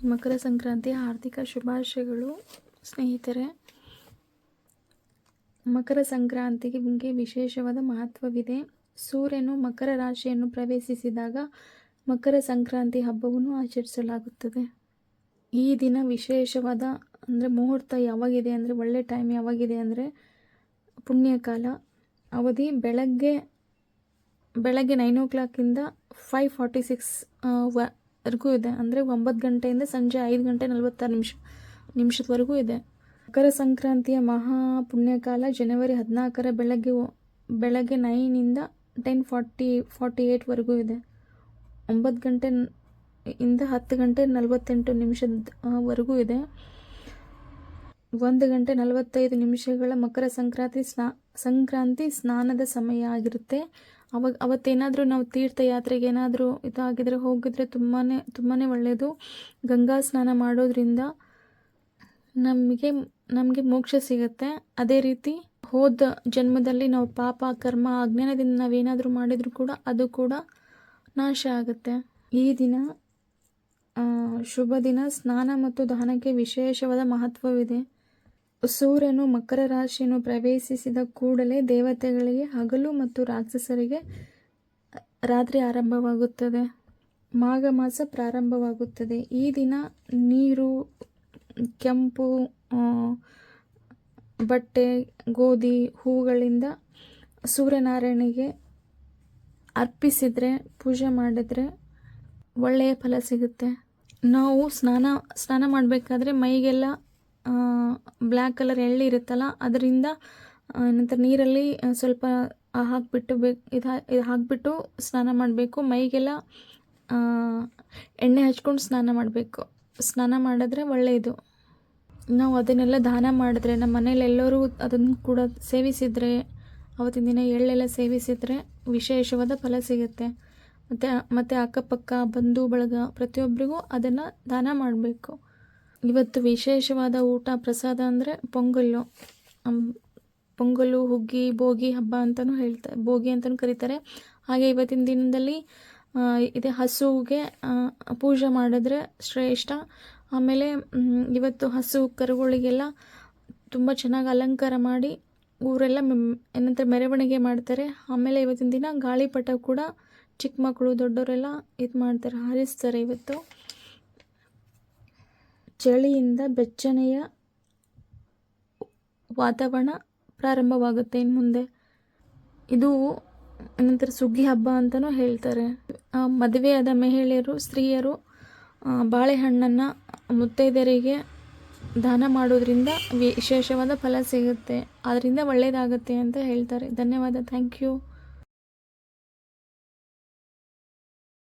ಮಕರ ಸಂಕ್ರಾಂತಿ ಆರ್ಥಿಕ ಶುಭಾಶಯಗಳು ಸ್ನೇಹಿತರೆ. ಮಕರ ಸಂಕ್ರಾಂತಿಗೆ ವಿಶೇಷವಾದ ಮಹತ್ವವಿದೆ. ಸೂರ್ಯನು ಮಕರ ರಾಶಿಯನ್ನು ಪ್ರವೇಶಿಸಿದಾಗ ಮಕರ ಸಂಕ್ರಾಂತಿ ಹಬ್ಬವನ್ನು ಆಚರಿಸಲಾಗುತ್ತದೆ. ಈ ದಿನ ವಿಶೇಷವಾದ ಅಂದರೆ ಮುಹೂರ್ತ ಯಾವಾಗಿದೆ ಅಂದರೆ ಒಳ್ಳೆ ಟೈಮ್ ಯಾವಾಗಿದೆ ಅಂದರೆ ಪುಣ್ಯಕಾಲ ಅವಧಿ ಬೆಳಗ್ಗೆ ಬೆಳಗ್ಗೆ ನೈನ್ ಓ ಕ್ಲಾಕಿಂದ ಫೈವ್ ಫಾರ್ಟಿ ಸಿಕ್ಸ್ ವರೆಗೂ ಇದೆ. ಅಂದರೆ ಒಂಬತ್ತು ಗಂಟೆಯಿಂದ ಸಂಜೆ ಐದು ಗಂಟೆ ನಲವತ್ತಾರು ನಿಮಿಷ, ನಿಮಿಷದವರೆಗೂ ಇದೆ. ಮಕರ ಸಂಕ್ರಾಂತಿಯ ಮಹಾ ಪುಣ್ಯಕಾಲ ಜನವರಿ ಹದಿನಾಲ್ಕರ ಬೆಳಗ್ಗೆ ಬೆಳಗ್ಗೆ ನೈನಿಂದ ಟೆನ್ ಫಾರ್ಟಿ ಫಾರ್ಟಿ ಏಯ್ಟ್ವರೆಗೂ ಇದೆ. ಒಂಬತ್ತು ಗಂಟೆ ಇಂದ ಹತ್ತು ಗಂಟೆ ನಲವತ್ತೆಂಟು ನಿಮಿಷದವರೆಗೂ ಇದೆ. ಒಂದು ಗಂಟೆ ನಲವತ್ತೈದು ನಿಮಿಷಗಳ ಮಕರ ಸಂಕ್ರಾಂತಿ ಸ್ನಾ, ಸಂಕ್ರಾಂತಿ ಸ್ನಾನದ ಸಮಯ ಆಗಿರುತ್ತೆ. ಅವಾಗ ಅವತ್ತೇನಾದರೂ ನಾವು ತೀರ್ಥಯಾತ್ರೆಗೆ ಏನಾದರೂ ಇದಾಗಿದ್ರೆ ಹೋಗಿದ್ರೆ ತುಂಬಾ ತುಂಬಾ ಒಳ್ಳೆಯದು ಗಂಗಾ ಸ್ನಾನ ಮಾಡೋದ್ರಿಂದ ನಮಗೆ ನಮಗೆ ಮೋಕ್ಷ ಸಿಗುತ್ತೆ. ಅದೇ ರೀತಿ ಹೋದ ಜನ್ಮದಲ್ಲಿ ನಾವು ಪಾಪ, ಕರ್ಮ, ಅಜ್ಞಾನದಿಂದ ನಾವೇನಾದರೂ ಮಾಡಿದರೂ ಕೂಡ ಅದು ಕೂಡ ನಾಶ ಆಗುತ್ತೆ. ಈ ದಿನ ಶುಭ ದಿನ ಸ್ನಾನ ಮತ್ತು ದಾನಕ್ಕೆ ವಿಶೇಷವಾದ ಮಹತ್ವವಿದೆ. ಸೂರ್ಯನು ಮಕರ ರಾಶಿಯನ್ನು ಪ್ರವೇಶಿಸಿದ ಕೂಡಲೇ ದೇವತೆಗಳಿಗೆ ಹಗಲು ಮತ್ತು ರಾಕ್ಷಸರಿಗೆ ರಾತ್ರಿ ಆರಂಭವಾಗುತ್ತದೆ. ಮಾಘ ಮಾಸ ಪ್ರಾರಂಭವಾಗುತ್ತದೆ. ಈ ದಿನ ನೀರು, ಕೆಂಪು ಬಟ್ಟೆ, ಗೋಧಿ ಹೂಗಳಿಂದ ಸೂರ್ಯನಾರಾಯಣಿಗೆ ಅರ್ಪಿಸಿದರೆ, ಪೂಜೆ ಮಾಡಿದರೆ ಒಳ್ಳೆಯ ಫಲ ಸಿಗುತ್ತೆ. ನಾವು ಸ್ನಾನ ಸ್ನಾನ ಮಾಡಬೇಕಾದ್ರೆ ಮೈಗೆಲ್ಲ ಬ್ಲ್ಯಾಕ್ ಕಲರ್ ಎಳ್ಳು ಇರುತ್ತಲ್ಲ, ಅದರಿಂದ ನಂತರ ನೀರಲ್ಲಿ ಸ್ವಲ್ಪ ಹಾಕಿಬಿಟ್ಟು ಬೇಕು ಇದು ಇದು ಹಾಕಿಬಿಟ್ಟು ಸ್ನಾನ ಮಾಡಬೇಕು. ಮೈಗೆಲ್ಲ ಎಣ್ಣೆ ಹಚ್ಕೊಂಡು ಸ್ನಾನ ಮಾಡಬೇಕು. ಸ್ನಾನ ಮಾಡಿದ್ರೆ ಒಳ್ಳೆಯದು ನಾವು ಅದನ್ನೆಲ್ಲ ದಾನ ಮಾಡಿದ್ರೆ, ನಮ್ಮ ಮನೇಲಿ ಎಲ್ಲರೂ ಅದನ್ನು ಕೂಡ ಸೇವಿಸಿದರೆ, ಅವತ್ತಿನ ದಿನ ಎಳ್ಳೆಲ್ಲ ಸೇವಿಸಿದರೆ ವಿಶೇಷವಾದ ಫಲ ಸಿಗುತ್ತೆ. ಮತ್ತು ಮತ್ತು ಅಕ್ಕಪಕ್ಕ ಬಂಧು ಬಳಗ ಪ್ರತಿಯೊಬ್ಬರಿಗೂ ಅದನ್ನು ದಾನ ಮಾಡಬೇಕು. ಇವತ್ತು ವಿಶೇಷವಾದ ಊಟ ಪ್ರಸಾದ ಅಂದರೆ ಪೊಂಗಲ್ಲು. ಪೊಂಗಲು ಹುಗ್ಗಿ, ಭೋಗಿ ಹಬ್ಬ ಅಂತಲೂ ಹೇಳ್ತಾರೆ ಭೋಗಿ ಅಂತಲೂ ಕರೀತಾರೆ. ಹಾಗೆ ಇವತ್ತಿನ ದಿನದಲ್ಲಿ ಇದೆ ಹಸುವಿಗೆ ಪೂಜೆ ಮಾಡಿದ್ರೆ ಶ್ರೇಷ್ಠ. ಆಮೇಲೆ ಇವತ್ತು ಹಸು ಕರುಗಳಿಗೆಲ್ಲ ತುಂಬ ಚೆನ್ನಾಗಿ ಅಲಂಕಾರ ಮಾಡಿ ಊರೆಲ್ಲ ಏನಂತ ಮೆರವಣಿಗೆ ಮಾಡ್ತಾರೆ. ಆಮೇಲೆ ಇವತ್ತಿನ ದಿನ ಗಾಳಿಪಟ ಕೂಡ ಚಿಕ್ಕ ಮಕ್ಕಳು, ದೊಡ್ಡವರೆಲ್ಲ ಇದು ಮಾಡ್ತಾರೆ, ಹಾರಿಸ್ತಾರೆ ಇವತ್ತು. ಚಳಿಯಿಂದ ಬೆಚ್ಚನೆಯ ವಾತಾವರಣ ಪ್ರಾರಂಭವಾಗುತ್ತೆ ಇನ್ನು ಮುಂದೆ. ಇದು ಏನಂತಾರೆ, ಸುಗ್ಗಿ ಹಬ್ಬ ಅಂತಲೂ ಹೇಳ್ತಾರೆ. ಮದುವೆಯಾದ ಮಹಿಳೆಯರು, ಸ್ತ್ರೀಯರು ಬಾಳೆಹಣ್ಣನ್ನು ಮುತ್ತೈದೆಯರಿಗೆ ದಾನ ಮಾಡೋದ್ರಿಂದ ವಿಶೇಷವಾದ ಫಲ ಸಿಗುತ್ತೆ. ಅದರಿಂದ ಒಳ್ಳೆಯದಾಗುತ್ತೆ ಅಂತ ಹೇಳ್ತಾರೆ. ಧನ್ಯವಾದ. Thank you.